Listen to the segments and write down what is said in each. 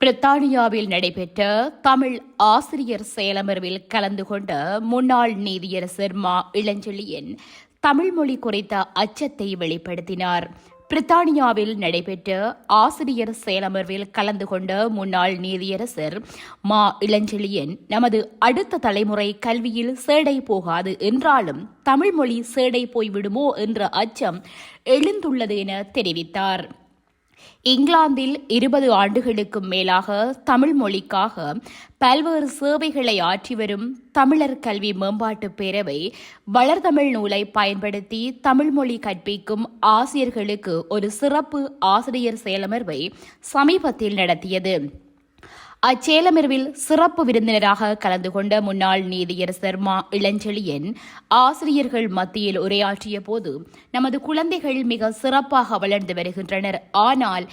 பிரித்தானியாவில் நடைபெற்ற தமிழ் ஆசிரியர் செயலமர்வில் கலந்து கொண்ட முன்னாள் நீதியரசர் மா இளஞ்செழியன் தமிழ் மொழி குறித்த அச்சத்தை வெளிப்படுத்தினார். பிரித்தானியாவில் நடைபெற்ற ஆசிரியர் செயலமர்வில் கலந்து கொண்ட முன்னாள் நீதியரசர் மா இளஞ்செழியன் நமது அடுத்த தலைமுறை கல்வியில் சேடை போகாது என்றாலும் தமிழ் மொழி சேடை போய்விடுமோ என்ற அச்சம் எழுந்துள்ளது என தெரிவித்தார். இங்கிலாந்தில் இருபது ஆண்டுகளுக்கும் மேலாக தமிழ் மொழிக்காக பல்வேறு சேவைகளை ஆற்றி வரும் தமிழர் கல்வி மேம்பாட்டு பேரவை வளர்தமிழ் நூலை பயன்படுத்தி தமிழ் மொழி கற்பிக்கும் ஆசிரியர்களுக்கு ஒரு சிறப்பு ஆசிரியர் செயலமர்வை சமீபத்தில் நடத்தியது. அச்சேலமர்வில் சிறப்பு விருந்தினராக கலந்து கொண்ட முன்னாள் நீதியரசர் மா இளஞ்செழியன் ஆசிரியர்கள் மத்தியில் உரையாற்றிய போது நமது குழந்தைகள் மிக சிறப்பாக வளர்ந்து வருகின்றனர். ஆனால்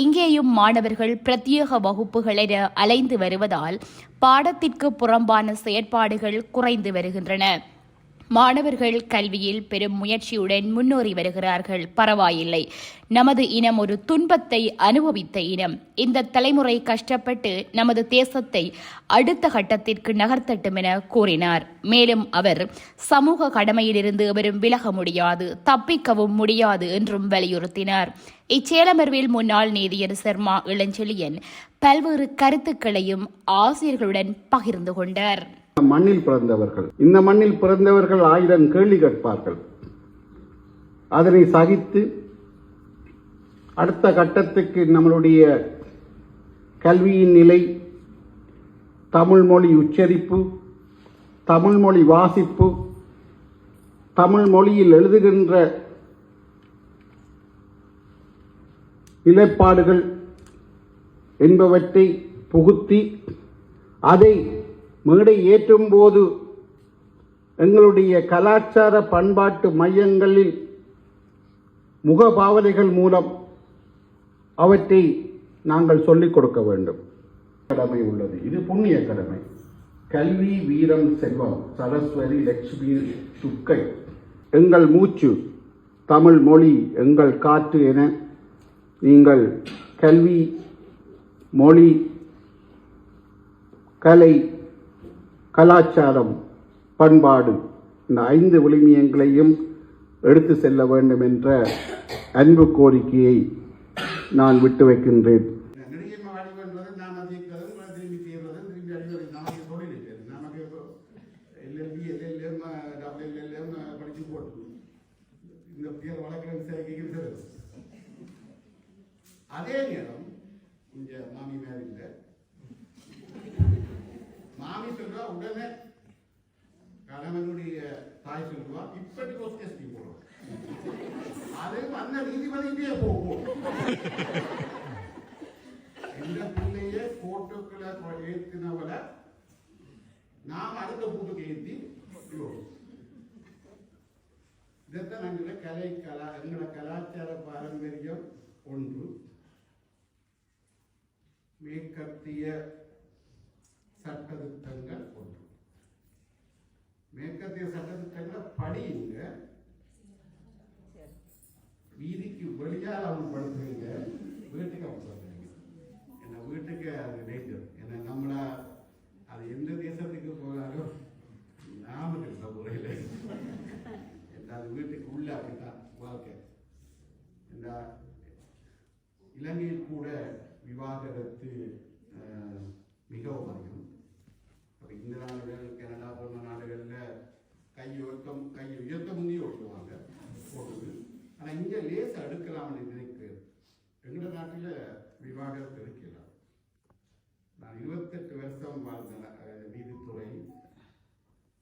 இங்கேயும் மாணவர்கள் பிரத்யேக வகுப்புகளை அலைந்து வருவதால் பாடத்திற்கு புறம்பான செயற்பாடுகள் குறைந்து வருகின்றன. மாணவர்கள் கல்வியில் பெரும் முயற்சியுடன் முன்னேறி வருகிறார்கள். பரவாயில்லை. நமது இனம் ஒரு துன்பத்தை அனுபவித்த இனம். இந்த தலைமுறை கஷ்டப்பட்டு நமது தேசத்தை அடுத்த கட்டத்திற்கு நகர்த்தட்டும் என கூறினார். மேலும் அவர் சமூக கடமையிலிருந்து அவரும் விலக முடியாது தப்பிக்கவும் முடியாது என்றும் வலியுறுத்தினார். இச்சேலமர்வில் முன்னாள் நீதியர் சர்மா இளஞ்செழியன் பல்வேறு கருத்துக்களையும் ஆசிரியர்களுடன் பகிர்ந்து கொண்டார். மண்ணில் பிறந்தவர்கள். இந்த மண்ணில் பிறந்தவர்கள் ஆயிரம் கேள்வி கேட்பார்கள். அதனை சகித்து அடுத்த கட்டத்துக்கு நம்மளுடைய கல்வியின் நிலை தமிழ் மொழி உச்சரிப்பு தமிழ் மொழி வாசிப்பு தமிழ் மொழியில் எழுதுகின்ற நிலைப்பாடுகள் என்பவற்றை புகுத்தி அதை மேடை ஏற்றும் போது எங்களுடைய கலாச்சார பண்பாட்டு மையங்களில் முகபாவனைகள் மூலம் அவற்றை நாங்கள் சொல்லிக் கொடுக்க வேண்டும். கடமை உள்ளது. இது புண்ணிய கடமை. கல்வி வீரம் செல்வம் சரஸ்வதி லட்சுமி துக்கை எங்கள் மூச்சு தமிழ் மொழி எங்கள் காற்று என நீங்கள் கல்வி மொழி கலை கலாச்சாரம் பண்பாடு இந்த ஐந்து விழுமியங்களையும் எடுத்து செல்ல வேண்டும் என்ற அன்பு கோரிக்கையை நான் விட்டு வைக்கின்றேன். கணவனுடைய தாய் சொல்லுவா இப்படி கோஸ்டேஸ்டி போடுவோம் அது அந்த நீதிபதிக்கே போகும். எந்த பிள்ளைய போட்டோக்களை ஏத்தினவள நாம் அடுத்த பூட்டுக்கு ஏத்தி விடுவோம். இதைத்தான் எங்களோட கலை கலா எங்களோட கலாச்சார பாரம்பரியம் ஒன்று. மேற்கத்திய சட்டத்திட்டங்கள் ஒன்று. மேற்கத்திய சட்டத்திட்டங்களை படியுங்க வீதிக்கு வெளியால் அமல்படுத்துறீங்க வீட்டுக்கு அமல்படுத்துறீங்க ஏன்னா வீட்டுக்கு அது டேஞ்சர் ஏன்னா நம்மள அது எந்த தேசத்துக்கு போனாலும் நாம இருந்த முறையில். அது வீட்டுக்கு உள்ள அப்படித்தான் வாழ்க்கை. என்ன இலங்கையில் கூட விவாகரத்து மிகவும் அதிகம். இப்போ இந்த நாடுகள் கனடா போன்ற நாடுகளில் கை ஒருத்தம் கை உயர்த்த முந்தைய ஓட்டுவாங்க போடுது. ஆனா இங்க லேசை அடுக்கலாம்னு நினைக்கிறேன் எங்களோட நாட்டில் விவாகரத்து இருக்கலாம் நான் இருபத்தெட்டு வருஷம் வாழ்ந்த நீதித்துறை.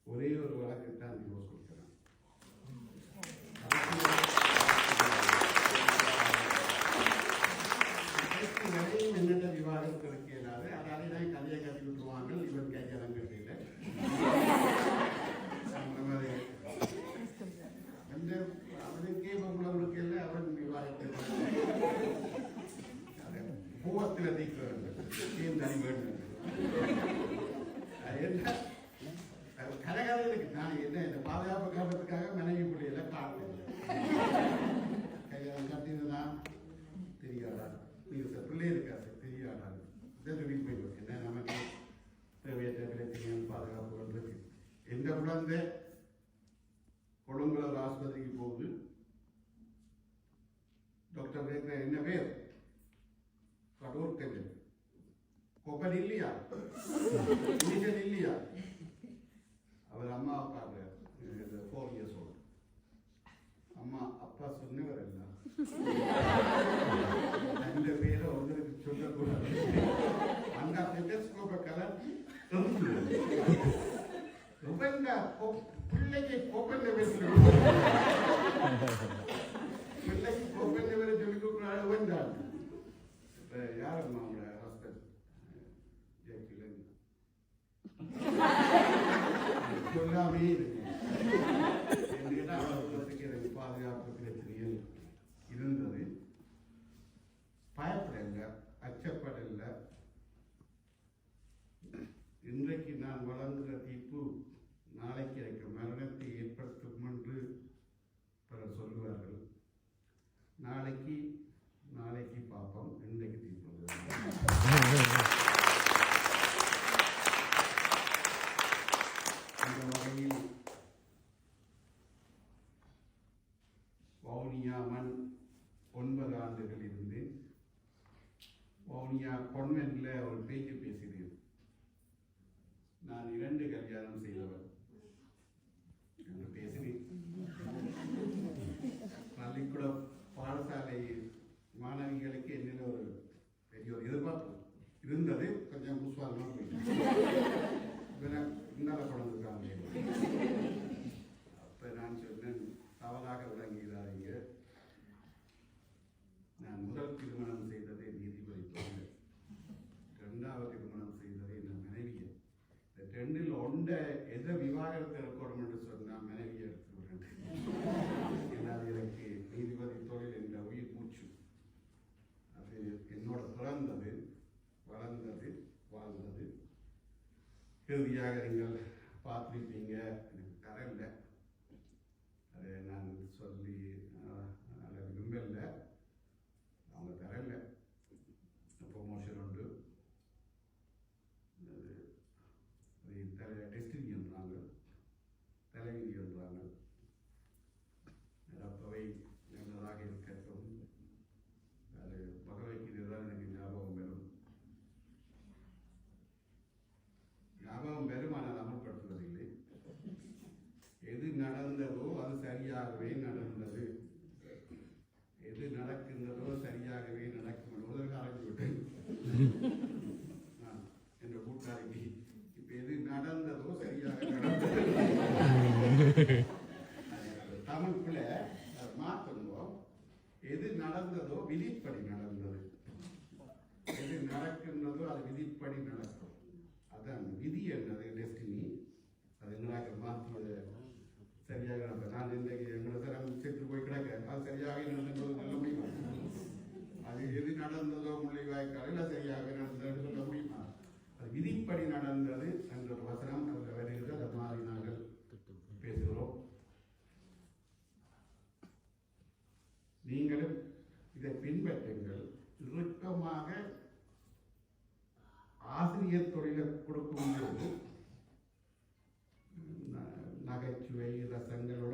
ஒரே ஒரு வழக்கு தான் டிவோர்ஸ் குழந்தை கொழுங்குளர் ஆஸ்பத்திரிக்கு போகுது. டாக்டர் கேட்குறேன் என்ன பேர்? கடூர் கவின் கொப்பன் இல்லையா? இனிஷியல் இல்லையா? அவர் அம்மா பார்க்குறாரு ஃபோர் இயர்ஸ் ஓல்டு அம்மா அப்பா சொன்னவர் அல்ல அந்த பேரை ஒருத்தருக்கு சொல்லக்கூடாது. அந்த பெட்டஸ்கோப்பை கலர் ரொம்ப பிள்ளைக்கு கோப்பன் பேசுகிறோம் பிள்ளைக்கு கோப்பன் பேரை சொல்லி கொடுக்குறாரு வந்தார் இப்ப யார் அம்மா உங்களோட ஹஸ்பண்ட் ஜெயகிலன் சொல்லாமே இருக்கு என்கிட்ட அவர்களுக்கு எனக்கு பாதுகாப்பு பிரச்சனைகள் இருந்தது பயப்படல நாளைக்கு பார்ப்போம் இன்றைக்கு தீர்ப்பு இந்த வகையில் வவுனியா மண் ஒன்பது ஆண்டுகள் இருந்து வவுனியா கொன்வென்ட்ல ஒரு பேச்சு பேசினேன் நான் இரண்டு கல்யாணம் செய்தவர் பேசினேன் பள்ளிக்கூட பாடசாலையில் மாணவிகளுக்கு என்னில் ஒரு பெரிய ஒரு எதிர்பார்ப்பு? இருந்தது. கொஞ்சம் புஸ்வாதமாக போயிட்டு. இன்னால அப்போ நான் சொன்னேன் தவறாக விளங்குகிறாங்க நான் முதல் திருமணம் செய்தது நீதிபதி தோழர் இரண்டாவது திருமணம் செய்தது என் மனைவியை இந்த ரெண்டில் ஒண்ட எதை விவாகரத்து இருக்கணும் என்று சொன்னா மனைவியை எடுத்துக்கிறேன் ஏன்னா அது எனக்கு நீதிபதி தொழில் என்ற உயிர் மூச்சு அது என்னோட பிறந்தது வளர்ந்தது வாழ்ந்தது இறுதியாக நீங்கள் பார்த்துருப்பீங்க. எனக்கு தரல அதை நான் சொல்லி அஹ், அதை அவங்க தரல ப்ரொமோஷன் உண்டு அது அது தலை டெஸ்டினி என்றாங்க தலைவிதி என்றாங்க அப்பவை நல்லதாக இருக்கட்டும் அது பகவத்கீதை தான் எனக்கு ஞாபகம் வரும் ஞாபகம் வரும் ஆனால் அமல்படுத்துவதில்லை எது நடந்ததோ அது சரியாகவே நடந்தது எது நடக்கின்றதோ சரியாகவே நடக்கும் என்பதற்கு ஆரம்பித்து விட்டேன் நான் என்ற கூட்டாளிக்கு இப்ப எது நடந்ததோ சரியாக நடந்தது அது தமிழ்ல அதை மாற்றணும் எது நடந்ததோ விதிப்படி நடந்தது. எது நடக்கின்றதோ அது விதிப்படி நடக்கும். அதான் விதி என்னது டெஸ்டினி அது எங்களாக்க மாற்றியது சரியாக நடந்தது. நான் இன்றைக்கு எங்களை தரம் செத்து போய் கிடக்க அது சரியாக நடந்தது சொல்ல முடியுமா? அது எது நடந்ததோ முள்ளிவாய்க்காலில் சரியாக நடந்தது சொல்ல முடியுமா? அது விதிப்படி நடந்தது என்ற வசனம் மூலமாக ஆசிரியர் தொழிலை கொடுக்கும் நகைச்சுவை ரசங்கள்